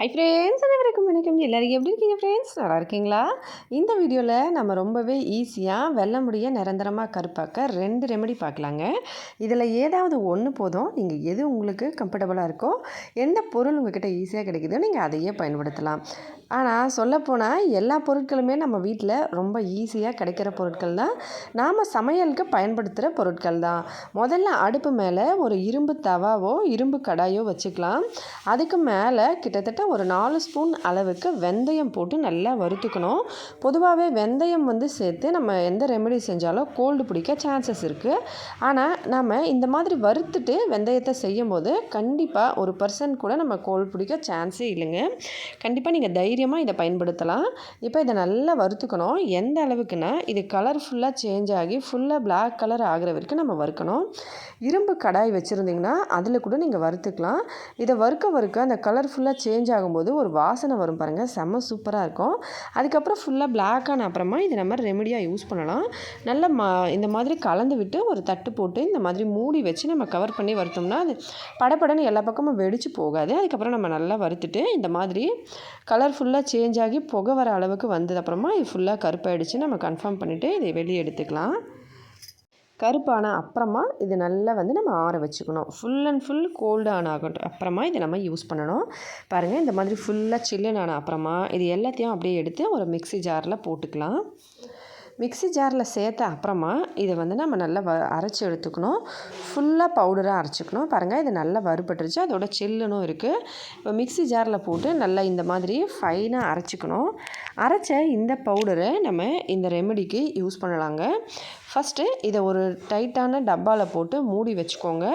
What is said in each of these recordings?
Hi friends அனைவருக்கும் வணக்கம். எல்லாரும் எப்படி இருக்கீங்க ஃப்ரெண்ட்ஸ் நல்லா இருக்கீங்களா? இந்த வீடியோவில் நம்ம ரொம்பவே ஈஸியாக வெள்ள முடிய நிரந்தரமாக கருப்பாக்க ரெண்டு ரெமெடி பார்க்கலாங்க. இதில் ஏதாவது ஒன்று போதும். நீங்கள் எது உங்களுக்கு கம்ஃபர்டபுளாக இருக்கோ எந்த பொருள் உங்ககிட்ட ஈஸியாக கிடைக்குதோ நீங்கள் அதையே பயன்படுத்தலாம். ஆனால் சொல்லப்போனால் எல்லா பொருட்களுமே நம்ம வீட்டில் ரொம்ப ஈஸியாக கிடைக்கிற பொருட்கள் தான். நாம் சமையலுக்கு பயன்படுத்துகிற பொருட்கள் தான். முதல்ல அடுப்பு மேலே ஒரு இரும்பு தவாவோ இரும்பு கடாயோ வச்சுக்கலாம். அதுக்கு மேலே கிட்டத்தட்ட ஒரு நாலு ஸ்பூன் அளவுக்கு வெந்தயம் போட்டு நல்லா வறுத்துக்கணும். பொதுவாகவே வெந்தயம் வந்து சேர்த்து நம்ம எந்த ரெமெடி செஞ்சாலும் கோல்டு பிடிக்க சான்சஸ் இருக்குது ஆனால் நம்ம இந்த மாதிரி வறுத்துட்டு வெந்தயத்தை செய்யும்போது கண்டிப்பாக ஒரு பர்சன் கூட நம்ம கோல்டு பிடிக்க சான்ஸே இல்லைங்க. கண்டிப்பாக நீங்கள் தைரியமாக இதை பயன்படுத்தலாம். இப்போ இதை நல்லா வறுத்துக்கணும். எந்த அளவுக்குன்னா இது கலர் ஃபுல்லாக சேஞ்ச் ஆகி ஃபுல்லாக பிளாக் கலர் ஆகிற வரைக்கும் நம்ம வறுக்கணும். இரும்பு கடாய் வச்சுருந்திங்கன்னா அதில் கூட நீங்கள் வறுத்துக்கலாம். இதை வறுக்க வறுக்க அந்த கலர் ஃபுல்லாக சேஞ்ச் ஆகும்போது ஒரு வாசனை வரும் பாருங்கள் செம்ம சூப்பராக இருக்கும். அதுக்கப்புறம் ஃபுல்லாக பிளாக் ஆன அப்புறமா இதை நம்ம ரெமெடியாக யூஸ் பண்ணலாம். நல்ல மா இந்த மாதிரி கலந்து விட்டு ஒரு தட்டு போட்டு இந்த மாதிரி மூடி வச்சு நம்ம கவர் பண்ணி வறுத்தோம்னா அது படப்படன்னு எல்லா பக்கமும் வெடிச்சு போகாது. அதுக்கப்புறம் நம்ம நல்லா வறுத்துட்டு இந்த மாதிரி கலர் ஃபுல்லாக சேஞ்ச் ஆகி புகை வர அளவுக்கு வந்தது அப்புறமா இது ஃபுல்லாக கருப்பாயிடுச்சு நம்ம கன்ஃபார்ம் பண்ணிவிட்டு இதை வெளியே எடுத்துக்கலாம். கருப்பான அப்புறமா இது நல்லா வந்து நம்ம ஆற வச்சுக்கணும். ஃபுல் அண்ட் ஃபுல் கோல்டு ஆன ஆகட்டும். அப்புறமா இதை நம்ம யூஸ் பண்ணணும். பாருங்கள் இந்த மாதிரி ஃபுல்லாக சில்லுன்னு ஆன அப்புறமா இது எல்லாத்தையும் அப்படியே எடுத்து ஒரு மிக்சி ஜாரில் போட்டுக்கலாம். மிக்சி ஜாரில் சேர்த்த அப்புறமா இதை வந்து நம்ம நல்லா வ அரைச்சி எடுத்துக்கணும். ஃபுல்லாக பவுடராக அரைச்சிக்கணும். பாருங்கள் இது நல்லா வறுபட்டுருச்சு. அதோட சில்லுனும் இருக்குது இப்போ மிக்சி ஜாரில் போட்டு நல்லா இந்த மாதிரி ஃபைனாக அரைச்சிக்கணும். அரைச்ச இந்த பவுடரை நம்ம இந்த ரெமெடிக்கு யூஸ் பண்ணலாங்க. ஃபஸ்ட்டு இதை ஒரு டைட்டான டப்பாவில் போட்டு மூடி வச்சுக்கோங்க.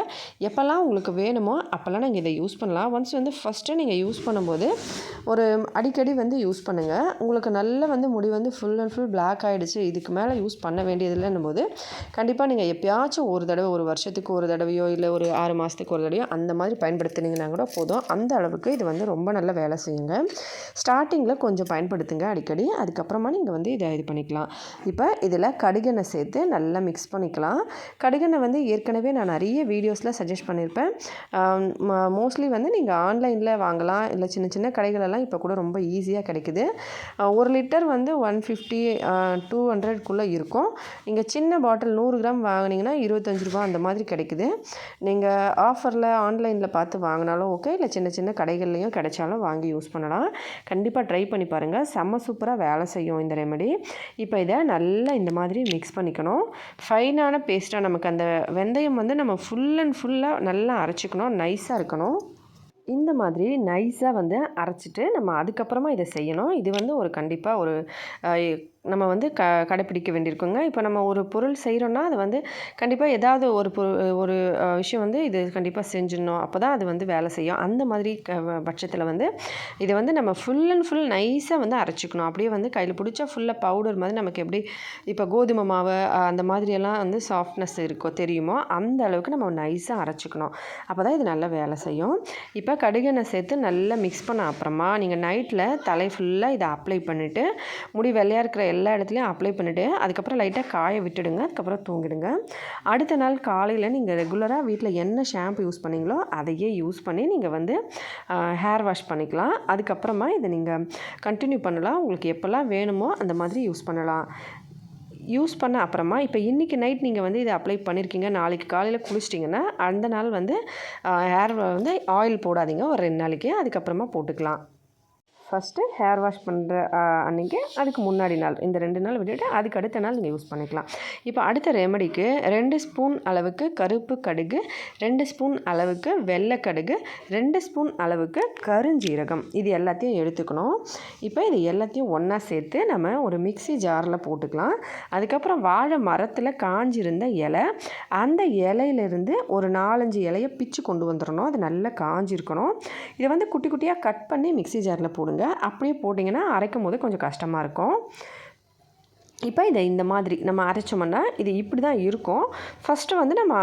எப்போல்லாம் உங்களுக்கு வேணுமோ அப்போல்லாம் நீங்கள் இதை யூஸ் பண்ணலாம். ஒன்ஸ் வந்து ஃபஸ்ட்டு நீங்கள் யூஸ் பண்ணும்போது ஒரு அடிக்கடி வந்து யூஸ் பண்ணுங்கள் உங்களுக்கு நல்ல வந்து முடி வந்து ஃபுல் அண்ட் ஃபுல் பிளாக் ஆகிடுச்சு இதுக்கு மேலே யூஸ் பண்ண வேண்டியதில்லைன்னும் போது கண்டிப்பாக நீங்கள் எப்பயாச்சும் ஒரு தடவை ஒரு வருஷத்துக்கு ஒரு தடவையோ இல்லை ஒரு ஆறு மாதத்துக்கு ஒரு தடவையோ அந்த மாதிரி பயன்படுத்தினீங்கன்னா கூட போதும். அந்த அளவுக்கு இது வந்து ரொம்ப நல்ல வேலை செய்யுங்க. ஸ்டார்டிங்கில் கொஞ்சம் பயன்படுத்துங்க அடிக்கடி. அதுக்கப்புறமா நீங்கள் வந்து இதை இது பண்ணிக்கலாம். இப்போ இதில் கடுகெண்ணெய் சேர்த்து நல்லா மிக்ஸ் பண்ணிக்கலாம். கடுகெண்ணெய் வந்து ஏற்கனவே நான் நிறைய வீடியோஸில் சஜஸ்ட் பண்ணியிருப்பேன் மோஸ்ட்லி வந்து நீங்கள் ஆன்லைனில் வாங்கலாம். இல்லை சின்ன சின்ன கடைகளெல்லாம் இப்போ கூட ரொம்ப ஈஸியாக கிடைக்குது. ஒரு லிட்டர் வந்து ஒன் ஃபிஃப்டி டூ ஹண்ட்ரட்குள்ளே இருக்கும். நீங்கள் சின்ன பாட்டில் நூறு கிராம் வாங்கினீங்கன்னா இருபத்தஞ்சி ரூபா அந்த மாதிரி கிடைக்குது. நீங்கள் ஆஃபரில் ஆன்லைனில் பார்த்து வாங்கினாலும் ஓகே இல்லை சின்ன சின்ன கடைகள்லேயும் கிடைச்சாலும் வாங்கி யூஸ் பண்ணலாம். கண்டிப்பாக ட்ரை பண்ணி பாருங்கள் செம்ம சூப்பராக வேலை செய்யும் இந்த ரெமெடி இப்போ இதை நல்லா இந்த மாதிரி மிக்ஸ் பண்ணிக்கணும். இருக்கணும் ஃபைனான பேஸ்ட்டாக நமக்கு அந்த வெந்தயம் வந்து நம்ம ஃபுல் அண்ட் ஃபுல்லாக நல்லா அரைச்சிக்கணும். நைஸாக இருக்கணும். இந்த மாதிரி நைஸாக வந்து அரைச்சிட்டு நம்ம அதுக்கப்புறமா இதை செய்யணும். இது வந்து ஒரு கண்டிப்பாக ஒரு நம்ம வந்து க கடைப்பிடிக்க வேண்டியிருக்குங்க. இப்போ நம்ம ஒரு பொருள் செய்கிறோன்னா அது வந்து கண்டிப்பாக ஏதாவது ஒரு பொரு ஒரு விஷயம் வந்து இது கண்டிப்பாக செஞ்சிடணும். அப்போ தான் அது வந்து வேலை செய்யும். அந்த மாதிரி க பட்சத்தில் வந்து இதை வந்து நம்ம ஃபுல் அண்ட் ஃபுல் நைஸாக வந்து அரைச்சிக்கணும். அப்படியே வந்து கையில் பிடிச்சா ஃபுல்லாக பவுடர் மாதிரி நமக்கு எப்படி இப்போ கோதுமை மாவு அந்த மாதிரியெல்லாம் வந்து சாஃப்ட்னஸ் இருக்கோ தெரியுமோ அந்த அளவுக்கு நம்ம நைஸாக அரைச்சிக்கணும். அப்போ தான் இது நல்லா வேலை செய்யும். இப்போ கடுகெண்ணெய் சேர்த்து நல்லா மிக்ஸ் பண்ண அப்புறமா நீங்கள் நைட்டில் தலை ஃபுல்லாக இதை அப்ளை பண்ணிவிட்டு முடி வெள்ளையாக இருக்கிற எல்லா இடத்துலையும் அப்ளை பண்ணிவிட்டு அதுக்கப்புறம் லைட்டாக காய விட்டுடுங்க அதுக்கப்புறம் தூங்கிடுங்க. அடுத்த நாள் காலையில் நீங்கள் ரெகுலராக வீட்டில் என்ன ஷாம்பு யூஸ் பண்ணிங்களோ அதையே யூஸ் பண்ணி நீங்கள் வந்து ஹேர் வாஷ் பண்ணிக்கலாம். அதுக்கப்புறமா இதை நீங்கள் கண்டினியூ பண்ணலாம். உங்களுக்கு எப்போல்லாம் வேணுமோ அந்த மாதிரி யூஸ் பண்ணலாம். யூஸ் பண்ண அப்புறமா இப்போ இன்றைக்கி நைட் நீங்கள் வந்து இதை அப்ளை பண்ணியிருக்கீங்க நாளைக்கு காலையில் குளிச்சிட்டிங்கன்னா அந்த நாள் வந்து ஹேர் வந்து ஆயில் போடாதீங்க. ஒரு ரெண்டு நாளைக்கு. அதுக்கப்புறமா போட்டுக்கலாம். ஃபஸ்ட்டு ஹேர் வாஷ் பண்ணுற அன்றைக்கி அதுக்கு முன்னாடி நாள் இந்த ரெண்டு நாள் விட்டுட்டு அதுக்கு அடுத்த நாள் நீங்கள் யூஸ் பண்ணிக்கலாம். இப்போ அடுத்த ரெமடிக்கு ரெண்டு ஸ்பூன் அளவுக்கு கருப்பு கடுகு ரெண்டு ஸ்பூன் அளவுக்கு வெள்ளை கடுகு ரெண்டு ஸ்பூன் அளவுக்கு கருஞ்சீரகம். இது எல்லாத்தையும் எடுத்துக்கணும். இப்போ இது எல்லாத்தையும் ஒன்றா சேர்த்து நம்ம ஒரு மிக்சி ஜாரில் போட்டுக்கலாம். அதுக்கப்புறம் வாழை மரத்தில் காஞ்சிருந்த இலை அந்த இலையிலேருந்து ஒரு நாலஞ்சு இலையை பிச்சு கொண்டு வந்துடணும். அது நல்லா காஞ்சிருக்கணும். இதை வந்து குட்டி குட்டியாக கட் பண்ணி மிக்சி ஜாரில் போடுங்க. அப்படியே போட்டிங்கன்னா அரைக்கும் போது கொஞ்சம் கஷ்டமாக இருக்கும். இப்போ இதை இந்த மாதிரி நம்ம அரைச்சோம்னா இது இப்படி தான் இருக்கும். ஃபஸ்ட்டு வந்து நம்ம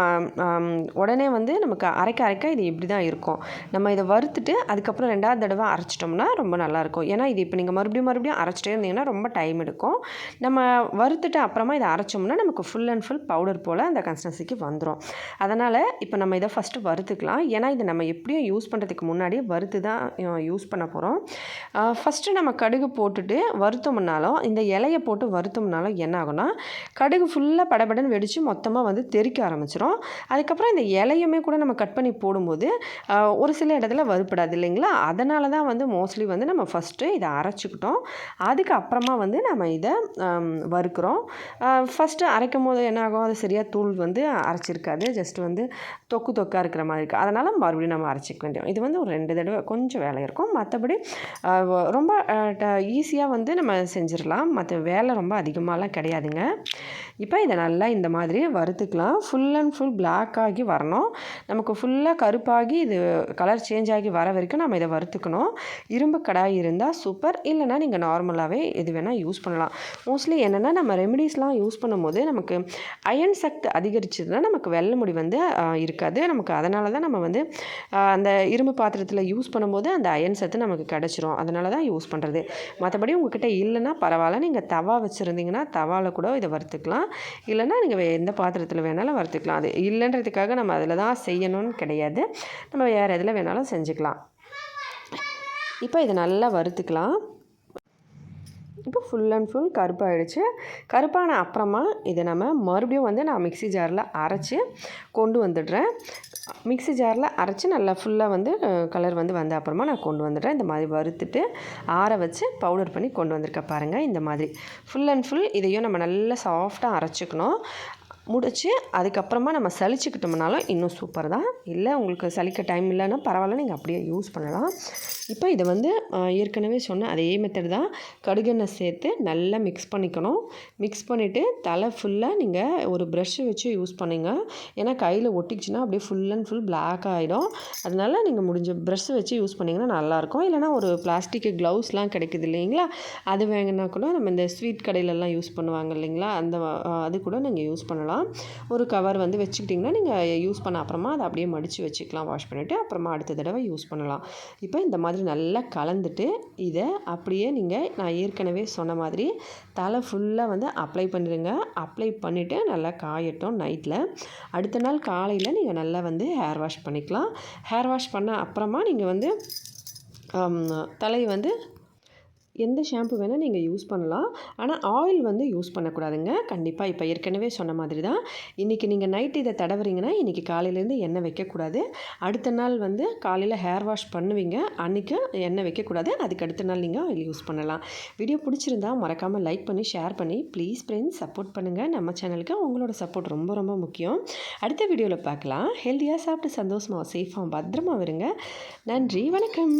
உடனே வந்து நமக்கு அரைக்க அரைக்க இது இப்படி தான் இருக்கும். நம்ம இதை வறுத்துட்டு அதுக்கப்புறம் ரெண்டாவது தடவை அரைச்சிட்டோம்னா ரொம்ப நல்லாயிருக்கும் ஏன்னா இது இப்போ நீங்கள் மறுபடியும் மறுபடியும் அரைச்சிட்டே இருந்தீங்கன்னா ரொம்ப டைம் எடுக்கும். நம்ம வறுத்துட்டு அப்புறமா இதை அரைச்சோம்னா நமக்கு ஃபுல் அண்ட் ஃபுல் பவுடர் போல் அந்த கன்சிஸ்டன்சிக்கு வந்துடும் அதனால் இப்போ நம்ம இதை ஃபஸ்ட்டு வறுத்துக்கலாம். ஏன்னா இதை நம்ம எப்படியும் யூஸ் பண்ணுறதுக்கு முன்னாடி வறுத்து தான் யூஸ் பண்ண போகிறோம் ஃபஸ்ட்டு நம்ம கடுகு போட்டுட்டு வறுத்தோம்னாலும் இந்த இலையை போட்டு வறுத்தோம் வறுத்தோம்னாலும் என்ன ஆகும்னா கடுகு ஃபுல்லாக படபடன்னு வெடித்து மொத்தமாக வந்து தெறிக்க ஆரம்பிச்சிடும் அதுக்கப்புறம் இந்த இலையுமே கூட நம்ம கட் பண்ணி போடும்போது ஒரு சில இடத்துல வறுப்படாது இல்லைங்களா? அதனால தான் வந்து மோஸ்ட்லி வந்து நம்ம ஃபஸ்ட்டு இதை அரைச்சிக்கிட்டோம். அதுக்கு அப்புறமா வந்து நம்ம இதை வறுக்கிறோம். ஃபஸ்ட்டு அரைக்கும் போது என்ன ஆகும்? அது சரியாக தூள் வந்து அரைச்சிருக்காது. ஜஸ்ட் வந்து தொக்கு தொக்காக இருக்கிற மாதிரி இருக்குது அதனால் மறுபடியும் நம்ம அரைச்சிக்க வேண்டியும் இது வந்து ஒரு ரெண்டு தடவை கொஞ்சம் வேலை இருக்கும். மற்றபடி ரொம்ப ஈஸியாக வந்து நம்ம செஞ்சிடலாம். மற்ற வேலை ரொம்ப அதிகம் அதிகமாகலாம் கிடையாதுங்க. இப்போ இதை நல்லா இந்த மாதிரி வறுத்துக்கலாம். ஃபுல் அண்ட் ஃபுல் பிளாக் ஆகி வரணும். நமக்கு ஃபுல்லாக கருப்பாகி இது கலர் சேஞ்ச் ஆகி வர வரைக்கும் நம்ம இதை வறுத்துக்கணும். இரும்பு கடாய் இருந்தால் சூப்பர் இல்லைன்னா நீங்கள் நார்மலாகவே எது வேணால் யூஸ் பண்ணலாம். மோஸ்ட்லி என்னென்னா நம்ம ரெமிடிஸ்லாம் யூஸ் பண்ணும்போது நமக்கு அயன் சக்தி அதிகரிச்சதுன்னா நமக்கு வெள்ளை முடி வந்து இருக்காது. நமக்கு அதனால தான் நம்ம வந்து அந்த இரும்பு பாத்திரத்தில் யூஸ் பண்ணும்போது அந்த அயன் சத்து நமக்கு கிடச்சிரும். அதனால தான் யூஸ் பண்ணுறது மற்றபடி உங்ககிட்ட இல்லைன்னா பரவாயில்ல. நீங்கள் தவா வச்சுருந்தீங்கன்னா தவாவில் கூட இதை வறுத்துக்கலாம். இல்லைன்னா நீங்கள் எந்த பாத்திரத்தில் வேணாலும் வறுத்துக்கலாம். அது இல்லைன்றதுக்காக நம்ம அதில் தான் செய்யணும்னு கிடையாது. நம்ம வேறு எதில் வேணாலும் செஞ்சுக்கலாம். இப்போ இதை நல்லா வறுத்துக்கலாம். இப்போ ஃபுல் அண்ட் ஃபுல் கருப்பாகிடுச்சு கருப்பான அப்புறமா இதை நம்ம மறுபடியும் வந்து நான் மிக்ஸி ஜாரில் அரைச்சி கொண்டு வந்துடுறேன். மிக்ஸி ஜாரில் அரைச்சி நல்லா ஃபுல்லாக வந்து கலர் வந்து வந்த அப்புறமா நான் கொண்டு வந்துடுறேன். இந்த மாதிரி வறுத்துட்டு ஆற வச்சு பவுடர் பண்ணி கொண்டு வந்திருக்கேன் பாருங்கள் இந்த மாதிரி. ஃபுல் அண்ட் ஃபுல் இதையும் நம்ம நல்லா சாஃப்டாக அரைச்சிக்கணும். முடிச்சு அதுக்கப்புறமா நம்ம சளிச்சுக்கிட்டோம்னாலும் இன்னும் சூப்பர் தான். இல்லை உங்களுக்கு சலிக்க டைம் இல்லைன்னா பரவாயில்ல நீங்கள் அப்படியே யூஸ் பண்ணலாம். இப்போ இதை வந்து ஏற்கனவே சொன்ன அதே மெத்தட் தான். கடுகெண்ணெய் சேர்த்து நல்லா மிக்ஸ் பண்ணிக்கணும். மிக்ஸ் பண்ணிவிட்டு தலை ஃபுல்லாக நீங்கள் ஒரு ப்ரெஷ்ஷு வச்சு யூஸ் பண்ணுங்க. ஏன்னா கையில் ஒட்டிக்கிச்சுன்னா அப்படியே ஃபுல் அண்ட் ஃபுல் பிளாக் ஆகிடும் அதனால நீங்கள் முடிஞ்ச ப்ரஷ் வச்சு யூஸ் பண்ணிங்கன்னா நல்லாயிருக்கும் இல்லைனா ஒரு பிளாஸ்டிக் க்ளவுஸ்லாம் கிடைக்குது இல்லைங்களா? அது வாங்கினா கூட நம்ம இந்த ஸ்வீட் கடையிலலாம் யூஸ் பண்ணுவாங்க இல்லைங்களா? அந்த அது கூட நீங்கள் யூஸ் பண்ணலாம். ஒரு கவர் வந்து வச்சுக்கிட்டிங்கன்னா நீங்கள் யூஸ் பண்ண அப்புறமா அதை அப்படியே மடித்து வச்சுக்கலாம் வாஷ் பண்ணிவிட்டு அப்புறமா அடுத்த தடவை யூஸ் பண்ணலாம். இப்போ இந்த மாதிரி நல்லா கலந்துட்டு இதை அப்படியே நீங்கள் நான் ஏற்கனவே சொன்ன மாதிரி தலை ஃபுல்லாக வந்து அப்ளை பண்ணிடுங்க அப்ளை பண்ணிவிட்டு நல்லா காயட்டும் நைட்டில் அடுத்த நாள் காலையில் நீங்கள் நல்லா வந்து ஹேர் வாஷ் பண்ணிக்கலாம். ஹேர் வாஷ் பண்ண அப்புறமா நீங்கள் வந்து தலையை வந்து எந்த ஷாம்பு வேணால் நீங்கள் யூஸ் பண்ணலாம். ஆனால் ஆயில் வந்து யூஸ் பண்ணக்கூடாதுங்க. கண்டிப்பாக இப்போ ஏற்கனவே சொன்ன மாதிரி தான் இன்றைக்கி நீங்கள் நைட் இதை தடவுறீங்கன்னா இன்றைக்கி காலையிலேருந்து எண்ணெய் வைக்கக்கூடாது. அடுத்த நாள் வந்து காலையில் ஹேர் வாஷ் பண்ணுவீங்க. அன்றைக்கி எண்ணெய் வைக்கக்கூடாது. அதுக்கு அடுத்த நாள் நீங்கள் ஆயில் யூஸ் பண்ணலாம். வீடியோ பிடிச்சிருந்தா மறக்காமல் லைக் பண்ணி ஷேர் பண்ணி ப்ளீஸ் ஃப்ரெண்ட்ஸ் சப்போர்ட் பண்ணுங்கள் நம்ம சேனலுக்கு உங்களோட சப்போர்ட் ரொம்ப ரொம்ப முக்கியம். அடுத்த வீடியோவில் பார்க்கலாம். ஹெல்த்தியாக சாப்பிட்டு சந்தோஷமாக சேஃபாக பத்திரமா வருங்க நன்றி வணக்கம்.